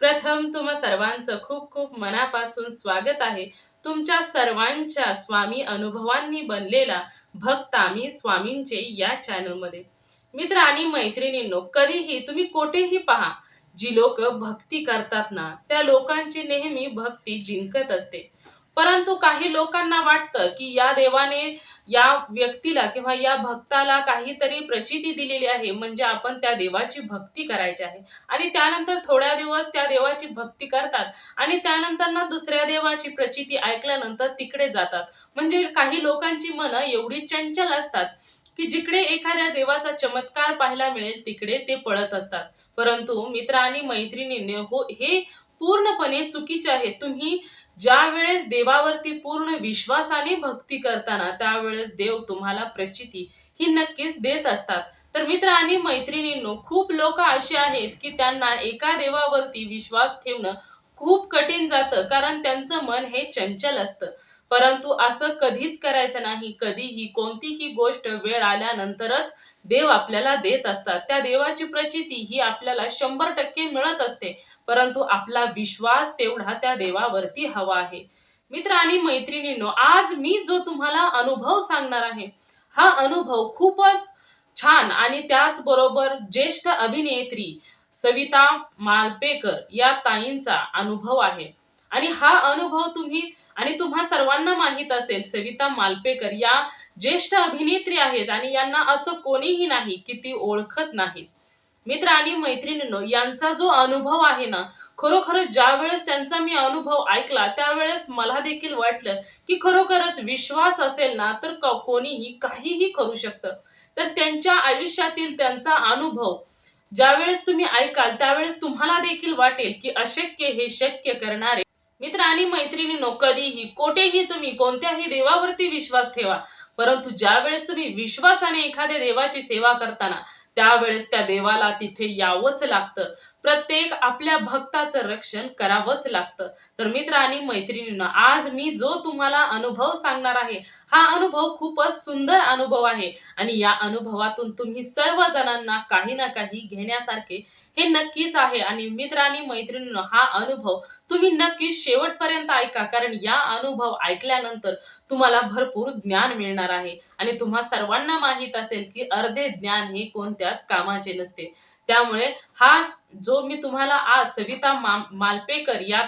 प्रथम तुम्हा सर्वांचं खूप खूप मनापासून स्वागत आहे. तुमच्या सर्वांच्या स्वामी अनुभवांनी बनलेला भक्त आम्ही स्वामींचे या चॅनलमध्ये मित्र आणि मैत्रिणींनो कधीही तुम्ही कोठेही पहा जी लोक भक्ती करतात ना त्या लोकांची नेहमी भक्ती जिंकत असते. परंतु काही लोकांना वाटतं की या देवाने या व्यक्तीला किंवा या भक्ताला काहीतरी प्रचिती दिलेली आहे म्हणजे आपण त्या देवाची भक्ती करायची आहे. आणि त्यानंतर थोड्या दिवस त्या देवाची भक्ती करतात आणि त्यानंतर ना दुसऱ्या देवाची प्रचिती ऐकल्यानंतर तिकडे जातात. म्हणजे काही लोकांची मनं एवढी चंचल असतात की जिकडे एखाद्या देवाचा चमत्कार पाहायला मिळेल तिकडे ते पळत असतात. परंतु मित्र आणि मैत्रिणीने हो हे पूर्णपणे चुकीचे आहे. तुम्ही ज्या वेळेस देवावरती पूर्ण विश्वासाने भक्ती करताना त्यावेळेस देव तुम्हाला प्रचिती ही नक्कीच देत असतात. तर मित्र आणि मैत्रिणींनो खूप लोक असे आहेत की त्यांना एका देवावरती विश्वास ठेवणं खूप कठीण जातं कारण त्यांचं मन हे चंचल असतं. परंतु असं कधीच करायचं नाही. कधीही कोणतीही गोष्ट वेळ आल्यानंतरच देव आपल्याला देत असतात. त्या देवाची प्रचिती ही आपल्याला शंभर टक्के मिळत असते. परंतु आपला विश्वास तेवढा त्या देवावरती हवा आहे. मित्र आणि मैत्रिणींनो आज मी जो तुम्हाला अनुभव सांगणार आहे हा अनुभव खूपच छान आणि त्याचबरोबर ज्येष्ठ अभिनेत्री सविता मालपेकर या ताईंचा अनुभव आहे. आणि हा अनुभव तुम्ही आणि तुम्हा सर्वांना माहीत असेल सविता मालपेकर या ज्येष्ठ अभिनेत्री आहेत आणि यांना असं कोणीही नाही की ती ओळखत नाहीत मित्र आणि मैत्रिणींनो यांचा जो अनुभव आहे ना खरोखर ज्या वेळेस त्यांचा मी अनुभव ऐकला त्यावेळेस मला देखील वाटलं की खरोखरच विश्वास असेल ना तर कोणीही काहीही करू शकतं. तर त्यांच्या आयुष्यातील त्यांचा अनुभव ज्यावेळेस तुम्ही ऐकाल त्यावेळेस तुम्हाला देखील वाटेल की अशक्य हे शक्य करणारे मित्र आणि मैत्रिणींनो कधीही कोठेही तुम्ही कोणत्याही देवावरती विश्वास ठेवा. परंतु ज्या वेळेस तुम्ही विश्वासाने एखाद्या देवाची सेवा करताना त्यावेळेस त्या देवाला तिथे यावंच लागतं. प्रत्येक आपल्या भक्ताचं रक्षण करावंच लागतं. तर मित्र आणि मैत्रिणीनं आज मी जो तुम्हाला अनुभव सांगणार आहे हा अनुभव खूपच सुंदर अनुभव आहे. आणि या अनुभवातून तुम्ही सर्व जणांना काही ना काही घेण्यासारखे हे नक्कीच आहे. आणि मित्र आणि मैत्रिणीनं हा अनुभव तुम्ही नक्की शेवटपर्यंत ऐका. कारण या अनुभव ऐकल्यानंतर तुम्हाला भरपूर ज्ञान मिळणार आहे. आणि तुम्हा सर्वांना माहीत असेल की अर्धे ज्ञान हे कोणत्याच कामाचे नसते. त्यामुळे हा जो मी तुम्हाला आज सविता मा मालपेकर या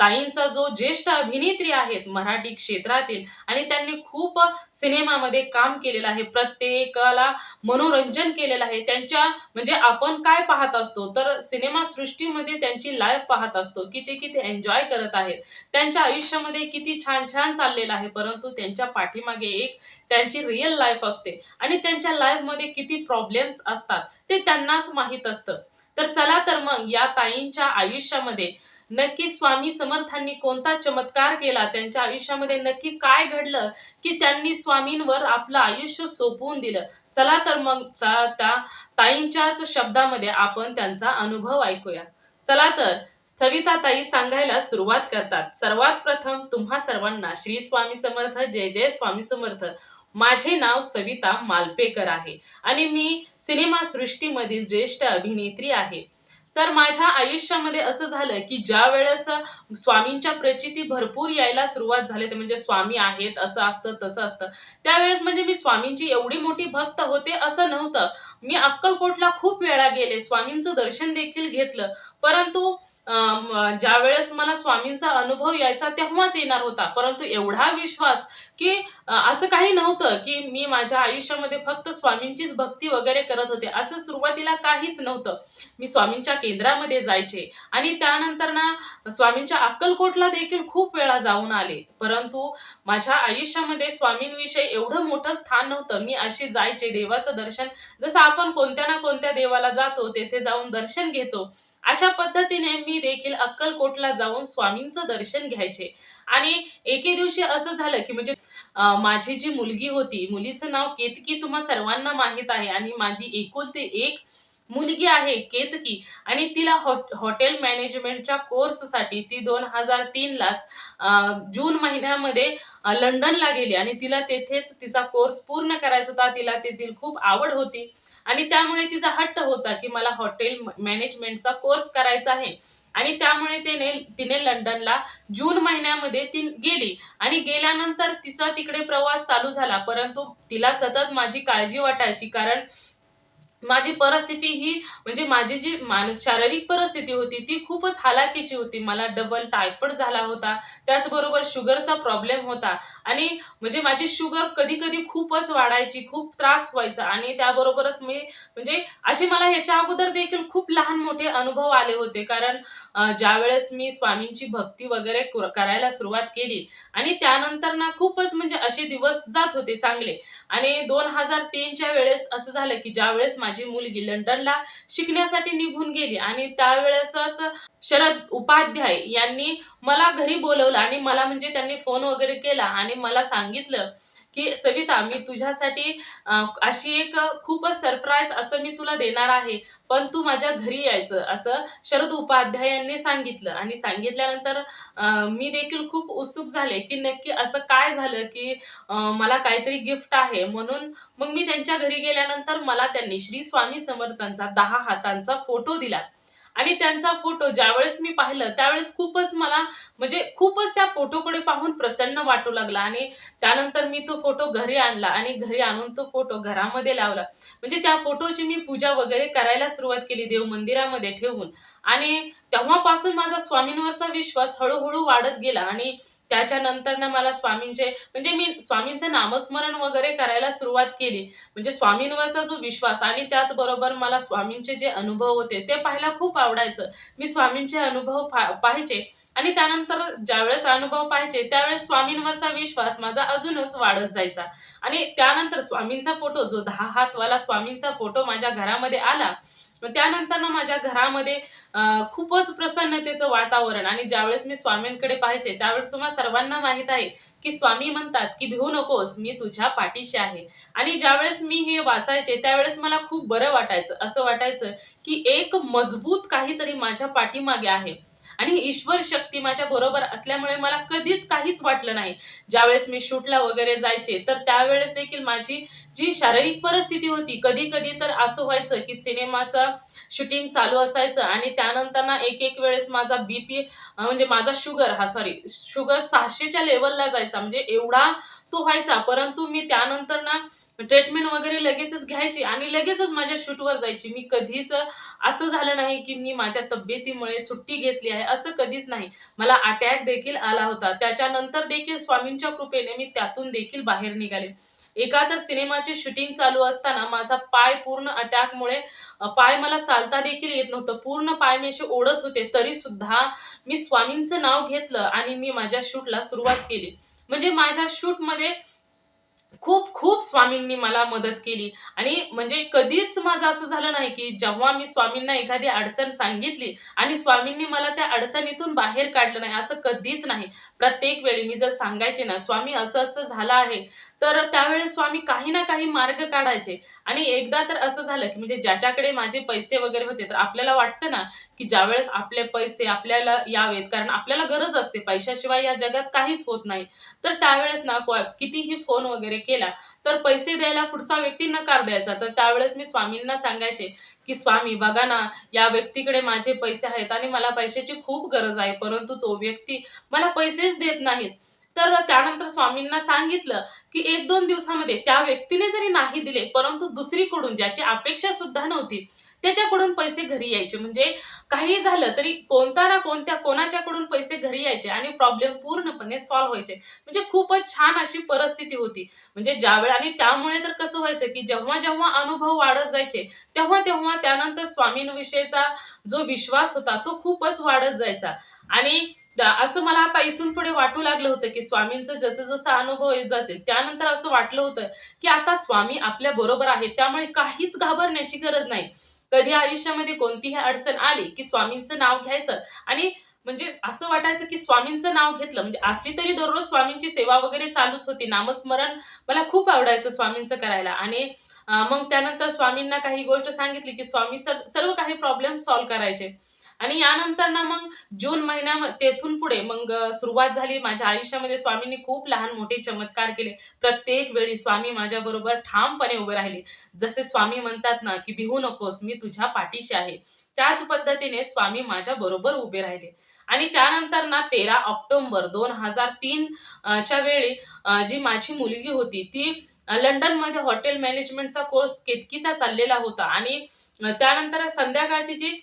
ताईंचा जो ज्येष्ठ अभिनेत्री आहेत मराठी क्षेत्रातील आणि त्यांनी खूप सिनेमामध्ये काम केलेलं आहे प्रत्येकाला मनोरंजन केलेलं आहे. त्यांच्या म्हणजे आपण काय पाहत असतो तर सिनेमा सृष्टीमध्ये त्यांची लाईफ पाहत असतो की ते किती एन्जॉय करत आहेत. त्यांच्या आयुष्यामध्ये किती छान छान चाललेलं आहे परंतु त्यांच्या पाठीमागे एक त्यांची रिअल लाईफ असते. आणि त्यांच्या लाईफमध्ये किती प्रॉब्लेम्स असतात ते त्यांनाच माहीत असतं. तर चला तर मग या ताईंच्या आयुष्यामध्ये नक्की स्वामी समर्थांनी कोणता चमत्कार केला? त्यांच्या आयुष्यामध्ये नक्की काय घडलं की त्यांनी स्वामींवर आपलं आयुष्य सोपवून दिलं? चला तर मग चा- त्या ताईंच्याच शब्दामध्ये आपण त्यांचा अनुभव ऐकूया. चला तर सविता ताई सांगायला सुरुवात करतात. सर्वात प्रथम तुम्हा सर्वांना श्री स्वामी समर्थ जय जय स्वामी समर्थ. माझे नाव सविता मालपेकर आहे आणि मी सिनेमा सृष्टीमधील ज्येष्ठ अभिनेत्री आहे. तर माझ्या आयुष्यामध्ये असं झालं की ज्या वेळेस स्वामींच्या प्रचिती भरपूर यायला सुरुवात झाली ते म्हणजे स्वामी आहेत असं असतं तसं असतं. त्यावेळेस म्हणजे मी स्वामींची एवढी मोठी भक्त होते असं नव्हतं. मी अक्कलकोटला खूप वेळा गेले. स्वामींचं दर्शन देखील घेतलं. परंतु ज्या वेळेस मला स्वामींचा अनुभव यायचा तेव्हाच येणार होता. परंतु एवढा विश्वास की असं काही नव्हतं की मी माझ्या आयुष्यामध्ये फक्त स्वामींचीच भक्ती वगैरे करत होते. असं सुरुवातीला काहीच नव्हतं. मी स्वामींच्या केंद्रामध्ये जायचे आणि त्यानंतर ना स्वामींच्या अक्कलकोटला देखील खूप वेळा जाऊन आले. परंतु माझ्या आयुष्यामध्ये स्वामींविषयी एवढं मोठं स्थान नव्हतं. मी अशी जायचे देवाचं दर्शन जसं आपण कोणत्या ना कोणत्या देवाला जातो तेथे जाऊन दर्शन घेतो. अशा पद्धतीने मी देखील अक्कलकोटला जाऊन स्वामींचं दर्शन घ्यायचे. आणि एके दिवशी असं झालं की म्हणजे माझी जी मुलगी होती मुलीचं नाव केतकी तुम्हा सर्वांना माहीत आहे आणि माझी एकुलती एक मुलगी आहे केतकी. आणि तिला हॉ- हॉटेल मॅनेजमेंटच्या कोर्ससाठी ती दोन हजार तीनलाच जून महिन्यामध्ये लंडनला गेली. आणि तिला तेथेच तिचा कोर्स पूर्ण करायचा होता. तिला तेथील खूप आवड होती. आणि त्यामुळे तिचा हट्ट होता की मला हॉटेल मॅनेजमेंटचा कोर्स करायचा आहे. आणि त्यामुळे तिने तिने लंडनला जून महिन्यामध्ये ती गेली. आणि गेल्यानंतर तिचा तिकडे प्रवास चालू झाला. परंतु तिला सतत माझी काळजी वाटायची कारण माझी परिस्थिती ही म्हणजे माझी जी मानस शारीरिक परिस्थिती होती ती खूपच हालाकीची होती. मला डबल टायफॉइड झाला होता. त्याचबरोबर शुगरचा प्रॉब्लेम होता. आणि म्हणजे माझी शुगर कधी कधी खूपच वाढायची खूप त्रास व्हायचा. आणि त्याबरोबरच मी म्हणजे असे मला ह्याच्या अगोदर देखील खूप लहान मोठे अनुभव आले होते. कारण ज्यावेळेस मी स्वामींची भक्ती वगैरे करायला सुरुवात केली आणि त्यानंतर ना खूपच म्हणजे असे दिवस जात होते चांगले. आणि दोन हजार तीनच्या वेळेस असं झालं की ज्यावेळेस माझी मुलगी लंडनला शिकण्यासाठी निघून गेली आणि त्यावेळेसच शरद उपाध्याय यांनी मला घरी बोलवलं आणि मला म्हणजे त्यांनी फोन वगैरे केला आणि मला सांगितलं की सविता मी तुझ्यासाठी अशी एक खूपच सरप्राईज असं मी तुला देणार आहे. पण तू माझ्या घरी यायचं असं शरद उपाध्याय यांनी सांगितलं. आणि सांगितल्यानंतर मी देखील खूप उत्सुक झाले की नक्की असं काय झालं की मला काहीतरी गिफ्ट आहे. म्हणून मग मी त्यांच्या घरी गेल्यानंतर मला त्यांनी श्री स्वामी समर्थांचा दहा हातांचा फोटो दिला. आणि त्यांचा फोटो ज्यावेळेस मी पाहिलं त्यावेळेस खूपच मला म्हणजे खूपच त्या फोटोकडे पाहून प्रसन्न वाटू लागला. आणि त्यानंतर मी तो फोटो घरी आणला आणि घरी आणून तो फोटो घरामध्ये लावला. म्हणजे त्या फोटोची मी पूजा वगैरे करायला सुरुवात केली देव मंदिरामध्ये ठेवून. आणि तेव्हापासून माझा स्वामींवरचा विश्वास हळूहळू वाढत गेला आणि त्याच्यानंतर ना मला स्वामींचे म्हणजे मी स्वामींचं नामस्मरण वगैरे करायला सुरुवात केली. म्हणजे स्वामींवरचा जो विश्वास आणि त्याचबरोबर मला स्वामींचे जे अनुभव होते ते पाहायला खूप आवडायचं. मी स्वामींचे अनुभव पा- पाहायचे आणि त्यानंतर ज्यावेळेस अनुभव पाहायचे त्यावेळेस स्वामींवरचा विश्वास माझा अजूनच वाढत जायचा. आणि त्यानंतर स्वामींचा फोटो जो दहा हातवाला स्वामींचा फोटो माझ्या घरामध्ये आला त्यानंतर ना माझ्या घरामध्ये खूपच प्रसन्नतेचं वातावरण आणि ज्यावेळेस मी स्वामींकडे पाहायचे त्यावेळेस तुम्हाला सर्वांना माहीत आहे की स्वामी म्हणतात की भिवू नकोस मी तुझ्या पाठीशी आहे. आणि ज्यावेळेस मी हे वाचायचे त्यावेळेस मला खूप बरं वाटायचं असं वाटायचं की एक मजबूत काहीतरी माझ्या पाठीमागे आहे. आणि ईश्वर शक्ती माझ्या बरोबर असल्यामुळे मला कधीच काहीच वाटलं नाही. ज्यावेळेस मी शूटला वगैरे जायचे तर त्यावेळेस देखील माझी जी शारीरिक परिस्थिती होती कधी कधी तर असं व्हायचं की सिनेमाचं शूटिंग चालू असायचं आणि त्यानंतर ना एक एक वेळेस माझा बीपी म्हणजे माझा शुगर हा सॉरी शुगर सहाशेच्या लेवलला जायचा. म्हणजे एवढा तो व्हायचा परंतु मी त्यानंतर ना ट्रीटमेंट वगैरे लगेचच घ्यायची आणि लगेचच माझ्या शूटवर जायची. मी कधीच असं झालं नाही की मी माझ्या तब्येतीमुळे सुट्टी घेतली आहे असं कधीच नाही. मला अटॅक देखील आला होता. त्याच्यानंतर देखील स्वामींच्या कृपेने मी त्यातून देखील बाहेर निघाले. एका तर सिनेमाचे शूटिंग चालू असताना माझा पाय पूर्ण अटॅकमुळे पाय मला चालता देखील येत नव्हतं. पूर्ण पाय मी असे ओढत होते तरी सुद्धा मी स्वामींचं नाव घेतलं आणि मी माझ्या शूटला सुरुवात केली. म्हणजे माझ्या शूटमध्ये खूप खूप स्वामींनी मला मदत केली. आणि म्हणजे कधीच माझं असं झालं नाही की जेव्हा मी स्वामींना एखादी अडचण सांगितली आणि स्वामींनी मला त्या अडचणीतून बाहेर काढलं नाही असं कधीच नाही. प्रत्येक वेळी मी जर सांगायचे ना स्वामी असं असं झालं आहे तर त्यावेळेस स्वामी काही ना काही मार्ग काढायचे. आणि एकदा तर असं झालं की म्हणजे ज्याच्याकडे माझे पैसे वगैरे होते तर आपल्याला वाटतं ना की ज्यावेळेस आपले पैसे आपल्याला यावेत कारण आपल्याला गरज असते. पैशाशिवाय या जगात काहीच होत नाही. तर त्यावेळेस ना कितीही फोन वगैरे केला तर पैसे द्यायला पुढचा व्यक्ती नकार द्यायचा. तर त्यावेळेस मी स्वामींना सांगायचे की स्वामी बघा ना या व्यक्तीकडे माझे पैसे आहेत आणि मला पैशाची खूप गरज आहे परंतु तो व्यक्ती मला पैसेच देत नाहीत. तर त्यानंतर स्वामींना सांगितलं की एक दोन दिवसामध्ये त्या व्यक्तीने जरी नाही दिले परंतु दुसरीकडून ज्याची अपेक्षा सुद्धा नव्हती त्याच्याकडून पैसे घरी यायचे. म्हणजे काही झालं तरी कोणता ना कोणत्या कोणाच्याकडून पैसे घरी यायचे आणि प्रॉब्लेम पूर्णपणे सॉल्व्ह व्हायचे. म्हणजे खूपच छान अशी परिस्थिती होती. म्हणजे ज्यावेळी आणि त्यामुळे तर कसं व्हायचं की जेव्हा जेव्हा अनुभव वाढत जायचे तेव्हा तेव्हा त्यानंतर स्वामींविषयीचा जो विश्वास होता तो खूपच वाढत जायचा. आणि असं मला आता इथून पुढे वाटू लागलं होतं की स्वामींचं जसं जसं अनुभव येत जातील त्यानंतर असं वाटलं होतं की आता स्वामी आपल्या बरोबर आहेत त्यामुळे काहीच घाबरण्याची गरज नाही. कधी आयुष्यामध्ये कोणतीही अडचण आली की स्वामींचं नाव घ्यायचं आणि म्हणजे असं वाटायचं की स्वामींचं नाव घेतलं म्हणजे अशी तरी दररोज स्वामींची सेवा वगैरे चालूच होती. नामस्मरण मला खूप आवडायचं स्वामींचं करायला आणि मग त्यानंतर स्वामींना काही गोष्ट सांगितली की स्वामी सर्व काही प्रॉब्लेम सॉल्व्ह करायचे. आणि यानंतर ना मग जून महिन्या तेथून पुढे मग सुरुवात झाली. माझ्या आयुष्यामध्ये स्वामींनी खूप लहान मोठे चमत्कार केले. प्रत्येक वेळी स्वामी माझ्या बरोबर ठामपणे उभे राहिले. जसे स्वामी म्हणतात ना की भिवू नकोस मी तुझ्या पाठीशी आहे. त्याच पद्धतीने स्वामी माझ्या बरोबर उभे राहिले. आणि त्यानंतर ना तेरा ऑक्टोबर दोन हजार तीन च्या वेळी जी माझी मुलगी होती ती लंडनमध्ये हॉटेल मॅनेजमेंटचा कोर्स केतकीचा चाललेला होता. आणि त्यानंतर संध्याकाळची जी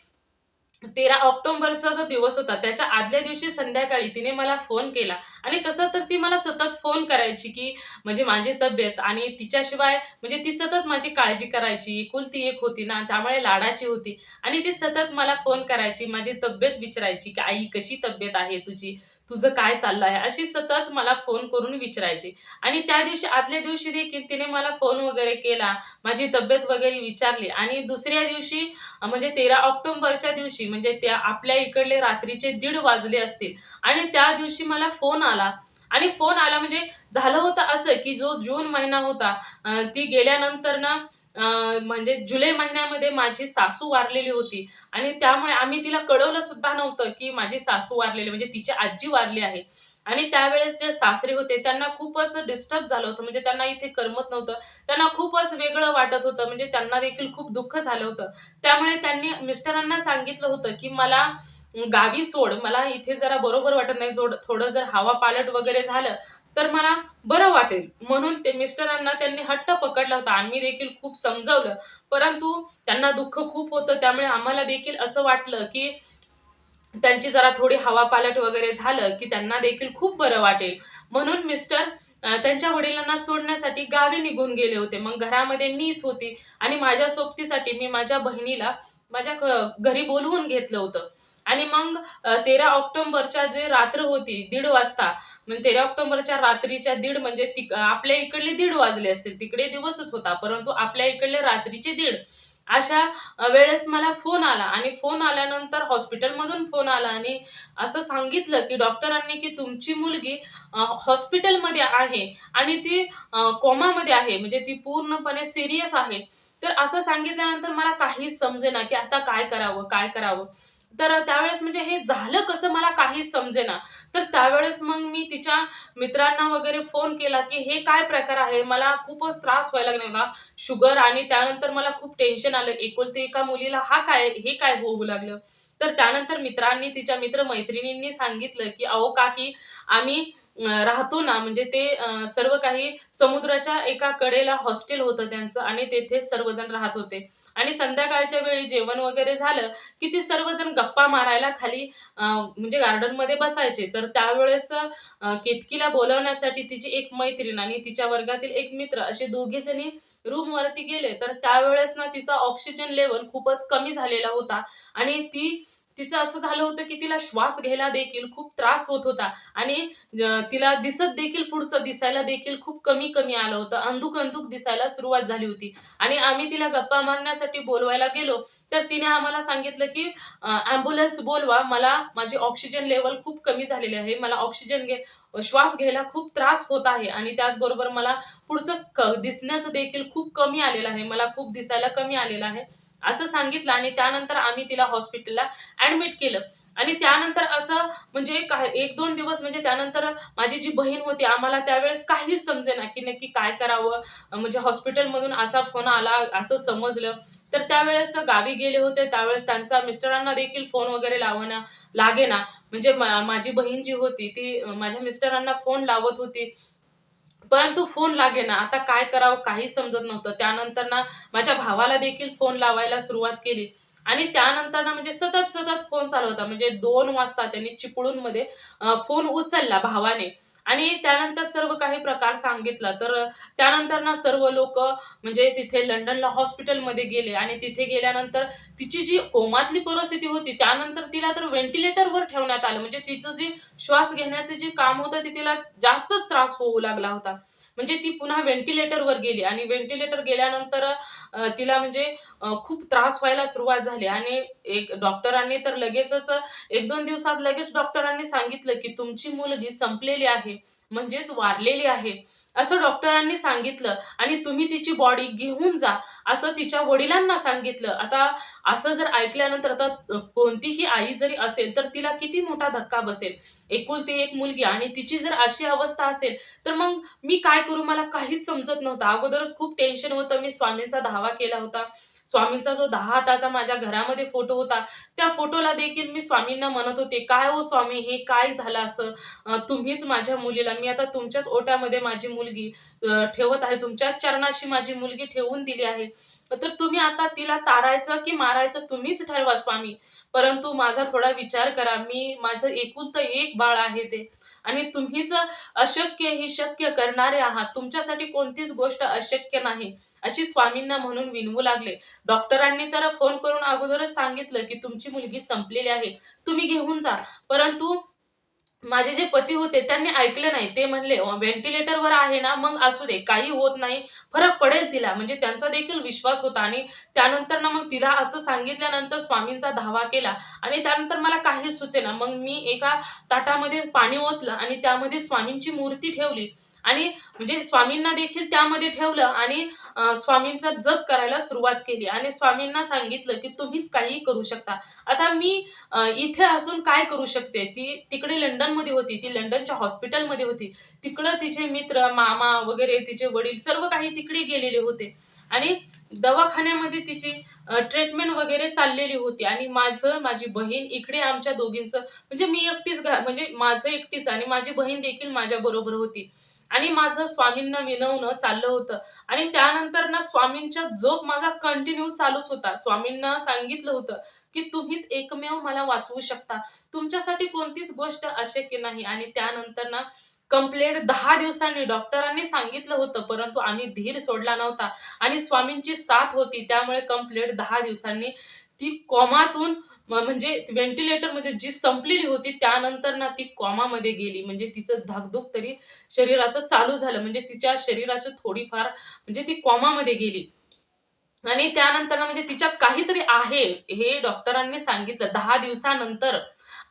तेरा ऑक्टोबरचा जो दिवस होता त्याच्या आदल्या दिवशी संध्याकाळी तिने मला फोन केला. आणि तसं तर ती मला सतत फोन करायची की म्हणजे माझी तब्येत आणि तिच्याशिवाय म्हणजे ती सतत माझी काळजी करायची. एकुलती एक होती ना त्यामुळे लाडाची होती. आणि ती सतत मला फोन करायची माझी तब्येत विचारायची की आई कशी तब्येत आहे तुझी? तुझं काय चाललं आहे? अशी सतत मला फोन करून विचारायची. आणि त्या दिवशी आदल्या दिवशी देखील तिने मला फोन वगैरे केला. माझी तब्येत वगैरे विचारली. आणि दुसऱ्या दिवशी म्हणजे तेरा ऑक्टोबरच्या दिवशी म्हणजे त्या आपल्या इकडले रात्रीचे दीड वाजले असतील. आणि त्या दिवशी मला फोन आला. आणि फोन आला म्हणजे झालं होतं असं की जो जून महिना होता ती गेल्यानंतर ना म्हणजे जुलै महिन्यामध्ये माझी सासू वारलेली होती. आणि त्यामुळे आम्ही तिला कळवलं सुद्धा नव्हतं की माझी सासू वारलेली म्हणजे तिची आजी वारली आहे. आणि त्यावेळेस जे सासरे होते त्यांना खूपच डिस्टर्ब झालं होतं. म्हणजे त्यांना इथे करमत नव्हतं. त्यांना खूपच वेगळं वाटत होतं. म्हणजे त्यांना देखील खूप दुःख झालं होतं. त्यामुळे त्यांनी मिस्टरांना सांगितलं होतं की मला गावी सोड. मला इथे जरा बरोबर वाटत नाही. जोड थोडं जर हवा पालट वगैरे झालं तर मला बरं वाटेल. म्हणून ते मिस्टरांना त्यांनी हट्ट पकडला होता. आम्ही देखील खूप समजावलं. परंतु त्यांना दुःख खूप होतं. त्यामुळे आम्हाला देखील असं वाटलं की त्यांची जरा थोडी हवा पालट वगैरे झालं की त्यांना देखील खूप बरं वाटेल. म्हणून मिस्टर त्यांच्या वडिलांना सोडण्यासाठी गावी निघून गेले होते. मग घरामध्ये मीच होती आणि माझ्या सोबतीसाठी मी माझ्या बहिणीला माझ्या घरी बोलवून घेतलं होतं. आणि मग तेरा ऑक्टोबरच्या जे रात्र होती दीड वाजता म्हणजे तेरा ऑक्टोबरच्या रात्रीच्या दीड म्हणजे आपल्या इकडले दीड वाजले असतील. तिकडे दिवसच होता परंतु आपल्या इकडले रात्रीचे दीड. अशा वेळेस मला फोन आला आणि फोन आल्यानंतर हॉस्पिटलमधून फोन आला आणि असं सांगितलं की डॉक्टरांनी की तुमची मुलगी हॉस्पिटलमध्ये आहे आणि ती कोमामध्ये आहे म्हणजे ती पूर्णपणे सिरियस आहे. तर असं सांगितल्यानंतर मला काहीच समजेना की आता काय करावं काय करावं. तर त्यावेळेस म्हणजे हे झालं कसं मला काहीच समजेना. तर त्यावेळेस मग मी तिच्या मित्रांना वगैरे फोन केला की हे काय प्रकार आहे? मला खूपच त्रास व्हायला लागला शुगर आणि त्यानंतर मला खूप टेन्शन आलं. एकुलती एका मुलीला हा काय हे काय होऊ लागलं? तर त्यानंतर मित्रांनी तिच्या मित्र मैत्रिणींनी सांगितलं की अहो काकी आम्ही राहतो ना. म्हणजे ते सर्व काही समुद्राच्या एका कडेला हॉस्टेल होतं त्यांचं आणि तेथे सर्वजण राहत होते. आणि संध्याकाळच्या वेळी जेवण वगैरे झालं की ते सर्वजण गप्पा मारायला खाली म्हणजे गार्डनमध्ये बसायचे. तर त्यावेळेस केतकीला बोलवण्यासाठी तिची एक मैत्रीण आणि तिच्या वर्गातील एक मित्र असे दोघेजणी रूमवरती गेले. तर त्यावेळेस ना तिचा ऑक्सिजन लेवल खूपच कमी झालेला होता आणि ती तिचं असं झालं होतं की तिला श्वास घ्यायला देखील खूप त्रास होत होता. आणि तिला दिसत देखील पुढचं दिसायला देखील खूप कमी कमी आलं होतं. अंधुक अंधुक दिसायला सुरुवात झाली होती. आणि आम्ही तिला गप्पा मारण्यासाठी बोलवायला गेलो तर तिने आम्हाला सांगितलं की ॲम्ब्युलन्स बोलवा. मला माझे ऑक्सिजन लेवल खूप कमी झालेले आहे. मला ऑक्सिजन घे श्वास घ्यायला खूप त्रास होत आहे आणि त्याचबरोबर मला पुढचं क दिसण्याचं देखील खूप कमी आलेलं आहे. मला खूप दिसायला कमी आलेलं आहे. असं सांगितलं आणि त्यानंतर आम्ही तिला हॉस्पिटलला ॲडमिट केलं. आणि त्यानंतर असं म्हणजे एक दोन दिवस म्हणजे त्यानंतर माझी जी बहीण होती आम्हाला त्यावेळेस काहीच समजेना की नक्की काय करावं. म्हणजे हॉस्पिटलमधून असा फोन आला असं समजलं. तर त्यावेळेस गावी गेले होते त्यावेळेस त्यांचा मिस्टरांना देखील फोन वगैरे लावणं लागेना म्हणजे माझी बहीण जी होती ती माझ्या मिस्टरांना फोन लावत होती. परंतु फोन लागेना आता काय करावं काही समजत नव्हतं. त्यानंतर ना माझ्या भावाला देखील फोन लावायला सुरुवात केली. आणि त्यानंतर ना म्हणजे सतत सतत फोन चालू होता. म्हणजे दोन वाजता त्यांनी चिपळूणमध्ये फोन उचलला भावाने. आणि त्यानंतर सर्व काही प्रकार सांगितला. तर त्यानंतर ना सर्व लोक म्हणजे तिथे लंडनला हॉस्पिटलमध्ये गेले आणि तिथे गेल्यानंतर तिची जी कोमातली परिस्थिती होती त्यानंतर तिला तर व्हेंटिलेटरवर ठेवण्यात आलं. म्हणजे तिचं जे श्वास घेण्याचं जे काम होतं ते तिला जास्तच त्रास होऊ लागला होता. म्हणजे ती पुन्हा व्हेंटिलेटरवर गेली आणि व्हेंटिलेटर गेल्यानंतर तिला म्हणजे खूप त्रास व्हायला सुरुवात झाली. आणि एक डॉक्टरांनी तर लगेचच एक दोन दिवसात लगेच डॉक्टरांनी सांगितलं की तुमची मुलगी संपलेली आहे. म्हणजेच वारलेली आहे. असं डॉक्टरांनी सांगितलं आणि तुम्ही तिची बॉडी घेऊन जा असं तिच्या वडिलांना सांगितलं. आता असं जर ऐकल्यानंतर आता कोणतीही आई जरी असेल तर तिला किती मोठा धक्का बसेल? एकुलती एक मुलगी आणि तिची जर अशी अवस्था असेल तर मग मी काय करू? मला काहीच समजत नव्हतं. अगोदरच खूप टेन्शन होतं. मी स्वामींचा धावा केला होता. स्वामींचा जो दहा हाताचा माझ्या घरामध्ये फोटो होता त्या फोटोला देखील मी स्वामींना म्हणत होते काय हो स्वामी हे काय झालं असं? तुम्हीच माझ्या मुलीला मी आता तुमच्याच ओट्यामध्ये माझी मुलगी ठेवत आहे तुमच्याच चरणाशी माझी मुलगी ठेवून दिली आहे. तर तुम्ही आता तिला तारायचं की मारायचं तुम्हीच ठरवा स्वामी. परंतु माझा थोडा विचार करा मी माझं एकुलतं एक बाळ आहे ते. आणि तुम्हीच अशक्य ही शक्य करणारे आहात तुमच्यासाठी कोणतीच गोष्ट अशक्य नाही अशी स्वामींना म्हणून विनवू लागले. डॉक्टरांनी तर फोन करून अगोदरच सांगितलं की तुमची मुलगी संपलेली आहे तुम्ही घेऊन जा. परंतु माझे जे पती होते त्यांनी ऐकलं नाही. ते म्हणले व्हेंटिलेटरवर आहे ना मग असू दे काही होत नाही. फरक पडेल तिला. म्हणजे त्यांचा देखील विश्वास होता आणि त्यानंतर ना मग तिला असं सांगितल्यानंतर स्वामींचा धावा केला आणि त्यानंतर मला काही सुचेना. मग मी एका ताटामध्ये पाणी ओतलं आणि त्यामध्ये स्वामींची मूर्ती ठेवली. आणि म्हणजे स्वामींना देखील त्यामध्ये ठेवलं आणि स्वामींचा जप करायला सुरुवात केली. आणि स्वामींना सांगितलं की तुम्हीच काही करू शकता. आता मी इथे असून काय करू शकते? ती तिकडे लंडनमध्ये होती. ती लंडनच्या हॉस्पिटलमध्ये होती. तिकडं तिचे मित्र मामा वगैरे तिचे वडील सर्व काही तिकडे गेलेले होते. आणि दवाखान्यामध्ये तिची ट्रीटमेंट वगैरे चाललेली होती. आणि माझं माझी बहीण इकडे आमच्या दोघींचं म्हणजे मी एकटीच घा म्हणजे माझं एकटीच आणि माझी बहीण देखील माझ्या बरोबर होती. आणि माझं स्वामींना विनवणं चाललं होतं. आणि त्यानंतर ना स्वामींच्या जोप माझा कंटिन्यू चालूच होता. स्वामींना सांगितलं होतं की तुम्हीच एकमेव मला वाचवू शकता. तुमच्यासाठी कोणतीच गोष्ट अशक्य नाही. आणि त्यानंतर ना कंप्लेंट दहा दिवसांनी डॉक्टरांनी सांगितलं होतं परंतु आम्ही धीर सोडला नव्हता. आणि स्वामींची साथ होती त्यामुळे कंप्लेंट दहा दिवसांनी ती कॉमातून म्हणजे व्हेंटिलेटर म्हणजे जी संपलेली होती त्यानंतर ना ती कॉमामध्ये गेली. म्हणजे तिचं धाकधूक तरी शरीराचं चालू झालं. म्हणजे तिच्या शरीराचं थोडीफार म्हणजे ती कॉमामध्ये गेली. आणि त्यानंतर ना म्हणजे तिच्यात काहीतरी आहे हे डॉक्टरांनी सांगितलं दहा दिवसानंतर.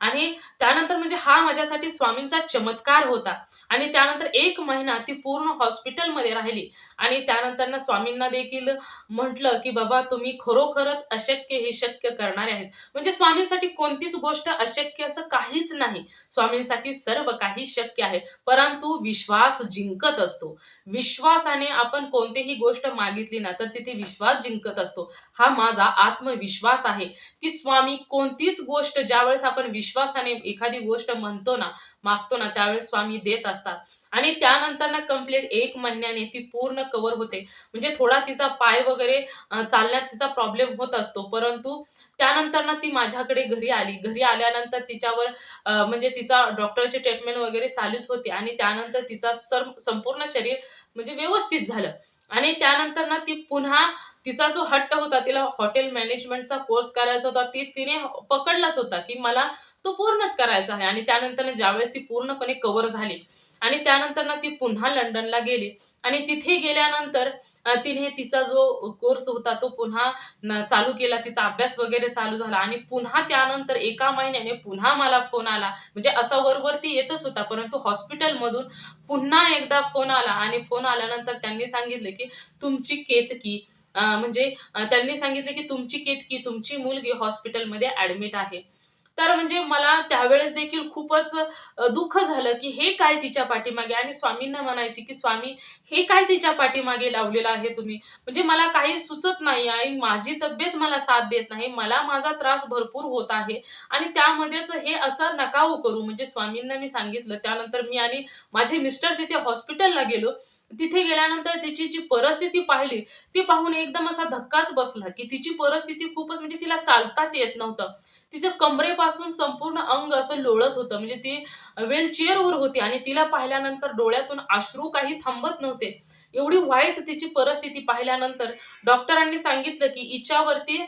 आणि त्यानंतर म्हणजे हा माझ्यासाठी स्वामींचा चमत्कार होता. आणि त्यानंतर एक महिना ती पूर्ण हॉस्पिटलमध्ये राहिली. आणि त्यानंतर स्वामींना देखील म्हटलं की बाबा तुम्ही खरोखरच अशक्य हे शक्य करणारे आहेत. म्हणजे स्वामींसाठी कोणतीच गोष्ट अशक्य असं काहीच नाही. स्वामींसाठी सर्व काही शक्य आहे. परंतु विश्वास जिंकत असतो. विश्वासाने आपण कोणतीही गोष्ट मागितली ना तर तिथे विश्वास जिंकत असतो. हा माझा आत्मविश्वास आहे की स्वामी कोणतीच गोष्ट ज्यावेळेस आपण विश्वासाने एखादी गोष्ट म्हणतो ना मागतो ना त्यावेळेस स्वामी देत असतात. आणि त्यानंतर ना कंप्लीट एक महिन्याने ती पूर्ण कव्हर होते. म्हणजे थोडा तिचा पाय वगैरे चालण्यात तिचा प्रॉब्लेम होत असतो. परंतु त्यानंतर ना ती माझ्याकडे घरी आली. घरी आल्यानंतर तिच्यावर म्हणजे तिचा डॉक्टरची ट्रीटमेंट वगैरे चालूच होती. आणि त्यानंतर तिचा सर संपूर्ण शरीर म्हणजे व्यवस्थित झालं. आणि त्यानंतर ना ती पुन्हा तिचा जो हट्ट होता तिला हॉटेल मॅनेजमेंटचा कोर्स करायचा होता ती तिने पकडलाच होता की मला तो पूर्णच करायचा आहे. आणि त्यानंतर ज्यावेळेस ती पूर्णपणे कव्हर झाली आणि त्यानंतर ना ती पुन्हा लंडनला गेली आणि तिथे गेल्यानंतर तिने तिचा जो कोर्स होता तो पुन्हा चालू केला. तिचा अभ्यास वगैरे चालू झाला आणि पुन्हा त्यानंतर एका महिन्याने पुन्हा मला फोन आला. म्हणजे असा वरवरती येतच होता परंतु हॉस्पिटलमधून पुन्हा एकदा फोन आला आणि फोन आल्यानंतर त्यांनी सांगितलं की तुमची केतकी म्हणजे त्यांनी सांगितलं की तुमची केतकी तुमची मुलगी हॉस्पिटलमध्ये ऍडमिट आहे. तर म्हणजे मला त्यावेळेस देखील खूपच दुःख झालं की हे काय तिच्या पाठीमागे आणि स्वामींना म्हणायची की स्वामी हे काय तिच्या पाठीमागे लावलेलं आहे तुम्ही? म्हणजे मला काही सुचत नाही आणि माझी तब्येत मला साथ देत नाही मला माझा त्रास भरपूर होत आहे आणि त्यामध्येच हे असं नका हो करू. म्हणजे स्वामींना मी सांगितलं त्यानंतर मी आणि माझे मिस्टर तिथे हॉस्पिटलला गेलो. तिथे गेल्यानंतर तिची जी परिस्थिती पाहिली ती पाहून एकदम असा धक्काच बसला की तिची परिस्थिती खूपच म्हणजे तिला चालताच येत नव्हतं. तिचं कमरेपासून संपूर्ण अंग असं लोळत होतं. म्हणजे ती व्हीलचेअरवर होती आणि तिला पाहिल्यानंतर डोळ्यातून अश्रू काही थांबत नव्हते. एवढी वाईट तिची परिस्थिती पाहिल्यानंतर डॉक्टरांनी सांगितलं की हिच्यावरती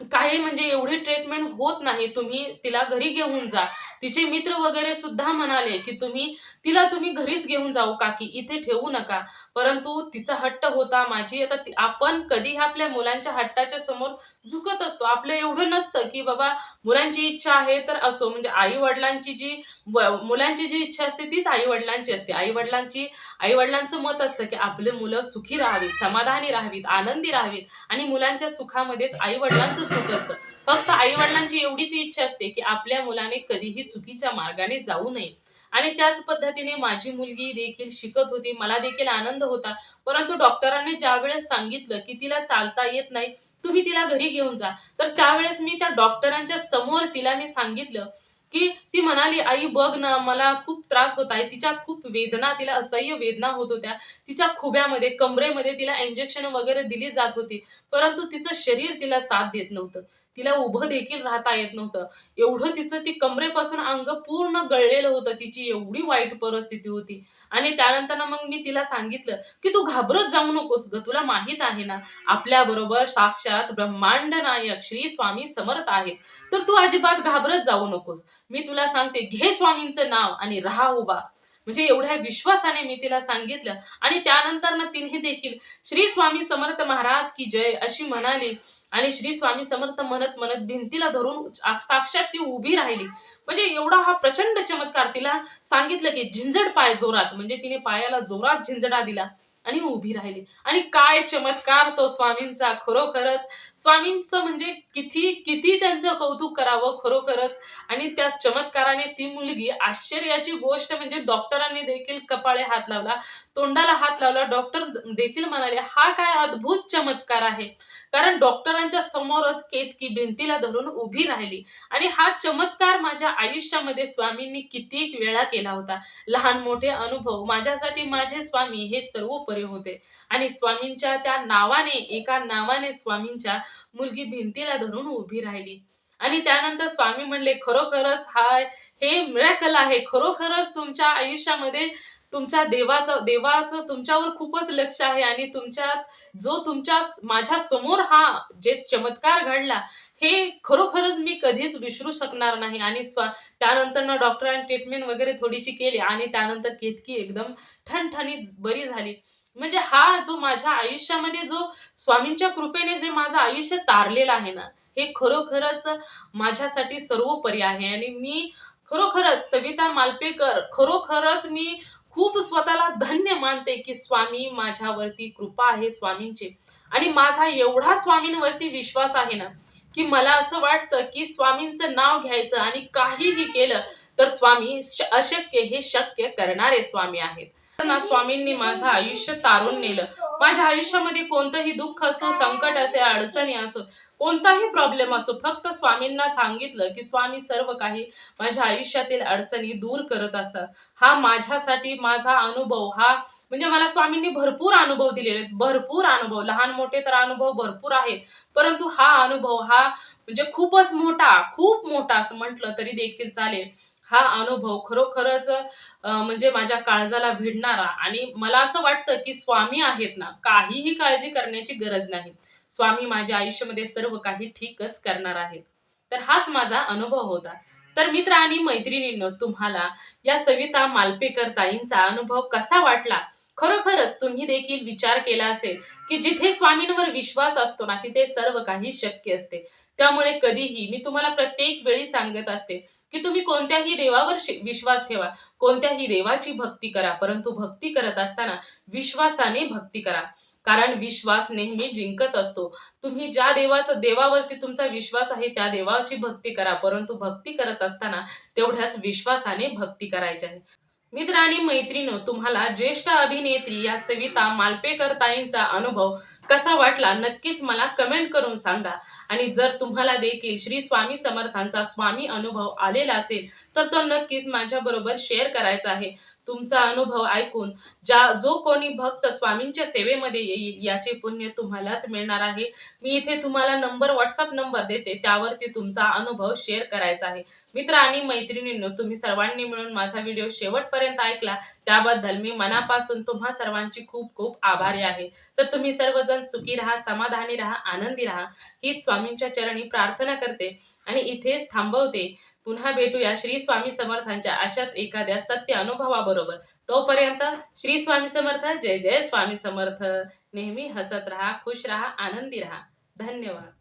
काही म्हणजे एवढी ट्रीटमेंट होत नाही तुम्ही तिला घरी घेऊन जा. तिचे मित्र वगैरे सुद्धा म्हणाले की तुम्ही तिला तुम्ही घरीच घेऊन जाऊ काकी इथे ठेवू नका. परंतु तिचा हट्ट होता माझी. आता आपण कधी आपल्या मुलांच्या हट्टाच्या समोर झुकत असतो. आपलं एवढं नसतं की बाबा मुलांची इच्छा आहे तर असो. म्हणजे आई वडिलांची जी मुलांची जी इच्छा असते तीच आई वडिलांची असते. आई वडिलांची आई वडिलांचं मत असतं की आपले मुलं सुखी राहावीत समाधानी राहावीत आनंदी राहावीत आणि मुलांच्या सुखामध्येच आई वडिलांचं सुख असतं. फक्त आई वडिलांची एवढीच इच्छा असते की आपल्या मुलाने कधीही चुकीच्या मार्गाने जाऊ नये. आणि त्याच पद्धतीने माझी मुलगी देखील शिकत होती मला देखील आनंद होता. परंतु डॉक्टरांनी ज्यावेळेस सांगितलं की तिला चालता येत नाही तुम्ही तिला घरी घेऊन जा. तर त्यावेळेस मी त्या डॉक्टरांच्या समोर तिला मी सांगितलं की ती म्हणाली आई बघ ना मला खूप त्रास होत आहे. तिच्या खूप वेदना तिला असह्य वेदना होत होत्या. तिच्या खुब्यामध्ये कमरेमध्ये तिला इंजेक्शन वगैरे दिली जात होती. परंतु तिचं शरीर तिला साथ देत नव्हतं. तिला उभं देखील राहता येत नव्हतं. एवढं तिचं ती कमरेपासून अंग पूर्ण गळलेलं होतं. तिची एवढी वाईट परिस्थिती होती. आणि त्यानंतर मग मी तिला सांगितलं की तू घाबरत जाऊ नकोस ग. तुला माहीत आहे ना आपल्या बरोबर साक्षात ब्रह्मांड नायक श्री स्वामी समर्थ आहेत. तर तू अजिबात घाबरत जाऊ नकोस. मी तुला सांगते घे स्वामींचं नाव आणि राहा उभा. म्हणजे एवढ्या विश्वासाने मी तिला सांगितलं. आणि त्यानंतर ना तिने देखील श्री स्वामी समर्थ महाराज की जय अशी म्हणाली. आणि श्री स्वामी समर्थ म्हणत म्हणत भिंतीला धरून साक्षात ती उभी राहिली. म्हणजे एवढा हा प्रचंड चमत्कार तिला सांगितलं की झिंजड पाय जोरात. म्हणजे तिने पायाला जोरात झिंजडा दिला. आणि उभी राहिली. आणि काय चमत्कार तो स्वामींचा खरोखरच. स्वामींचं म्हणजे किती किती त्यांचं कौतुक करावं खरोखरच. आणि त्या चमत्काराने ती मुलगी आश्चर्याची गोष्ट म्हणजे डॉक्टरांनी देखील कपाळे हात लावला. तोंडाला हात लावला. डॉक्टर देखील म्हणाले हा काय अद्भुत चमत्कार आहे. कारण डॉक्टरांच्या समोरच केतकी भिंतीला धरून उभी राहिली. आणि हा चमत्कार माझ्या आयुष्यामध्ये स्वामींनी कित्येक वेळा केला होता. लहान मोठे अनुभव माझ्यासाठी माझे स्वामी हे सर्वोपरी होते. आणि स्वामींच्या त्या नावाने एका नावाने स्वामींच्या मुलगी भिंतीला धरून उभी राहिली. आणि त्यानंतर स्वामी म्हणले खरोखरच हा हे मिळकल आहे. खरोखरच तुमच्या आयुष्यामध्ये तुमच्या देवाचं देवाचं तुमच्यावर खूपच लक्ष आहे आणि तुमच्यात जो तुमच्या माझ्यासमोर हा जे चमत्कार घडला हे खरोखरच मी कधीच विसरू शकणार नाही. आणि स्वा त्यानंतर ना डॉक्टरांनी ट्रीटमेंट वगैरे थोडीशी केली आणि त्यानंतर केतकी एकदम ठणठणीत बरी झाली. म्हणजे हा जो माझ्या आयुष्यामध्ये जो स्वामींच्या कृपेने जे माझं आयुष्य तारलेलं आहे ना हे खरोखरच माझ्यासाठी सर्वोपरी आहे. आणि मी खरोखरच सविता मालपेकर खरोखरच मी खूप स्वतःला धन्य मानते की स्वामी माझ्यावरती कृपा आहे स्वामींची. आणि माझा एवढा स्वामींवरती विश्वास आहे ना की मला असं वाटतं की स्वामींचं नाव घ्यायचं आणि काहीही केलं तर स्वामी अशक्य हे शक्य करणारे स्वामी आहेत. ना स्वामींनी माझं आयुष्य तारून नेलं. माझ्या आयुष्यामध्ये कोणतंही दुःख असो संकट असे अडचणी असो कोणताही प्रॉब्लेम असो फक्त स्वामींना सांगितलं की स्वामी सर्व काही माझ्या आयुष्यातील अडचणी दूर करत असतात. हा माझ्यासाठी माझा अनुभव हा म्हणजे मला स्वामींनी भरपूर अनुभव दिलेले आहेत. भरपूर अनुभव लहान मोठे तर अनुभव भरपूर आहेत. परंतु हा अनुभव हा म्हणजे खूपच मोठा खूप मोठा असं म्हटलं तरी देखील चालेल. हा अनुभव खरोखरच म्हणजे माझ्या काळजाला भिडणारा. आणि मला असं वाटतं की स्वामी आहेत ना काहीही काळजी करण्याची गरज नाही. स्वामी माझ्या आयुष्यामध्ये सर्व काही ठीकच करणार आहेत. तर हाच माझा अनुभव होता. तर मित्र आणि मैत्रिणींनो तुम्हाला या सविता मालपेकर ताईंचा अनुभव कसा वाटला? खरोखरच तुम्ही देखील विचार केला असेल की जिथे स्वामींवर विश्वास असतो ना तिथे सर्व काही शक्य असते. त्यामुळे कधीही मी तुम्हाला प्रत्येक वेळी सांगत असते की तुम्ही कोणत्याही देवावर विश्वास ठेवा. कोणत्याही देवाची भक्ती करा परंतु भक्ती करत असताना विश्वासाने भक्ती करा. कारण विश्वास नेहमी जिंकत असतो. तुम्ही ज्या देवाचं देवावरती तुमचा विश्वास आहे त्या देवाची भक्ती करा. परंतु भक्ती करत असताना तेवढ्याच विश्वासाने भक्ती करायची आहे. मित्र आणि मैत्रिणी तुम्हाला ज्येष्ठ अभिनेत्री या सविता मालपेकर ताईंचा अनुभव कसा वाटला नक्कीच मला कमेंट करून सांगा. आणि जर तुम्हाला देखील श्री स्वामी समर्थांचा स्वामी अनुभव आलेला असेल तर तो नक्कीच माझ्याबरोबर शेअर करायचा आहे. तुमचा अनुभव ऐकून ज्या जो कोणी भक्त स्वामींच्या सेवेमध्ये येईल याचे पुण्य तुम्हालाच मिळणार आहे. मी इथे तुम्हाला नंबर व्हॉट्सअप नंबर देते त्यावरती तुमचा अनुभव शेअर करायचा आहे. मित्र आणि मैत्रिणींनो तुम्ही सर्वांनी मिळून माझा व्हिडिओ शेवटपर्यंत ऐकला त्याबद्दल मी मनापासून तुम्हा सर्वांची खूप खूप आभारी आहे. तर तुम्ही सर्वजण सुखी राहा समाधानी राहा आनंदी राहा. हीच स्वामींच्या चरणी प्रार्थना करते आणि इथेच थांबवते. पुन्हा भेटूया श्री स्वामी समर्थांच्या अशाच एखाद्या सत्य अनुभवाबरोबर. तोपर्यंत श्री स्वामी समर्थ जय जय स्वामी समर्थ. नेहमी हसत राहा खुश राहा आनंदी राहा. धन्यवाद.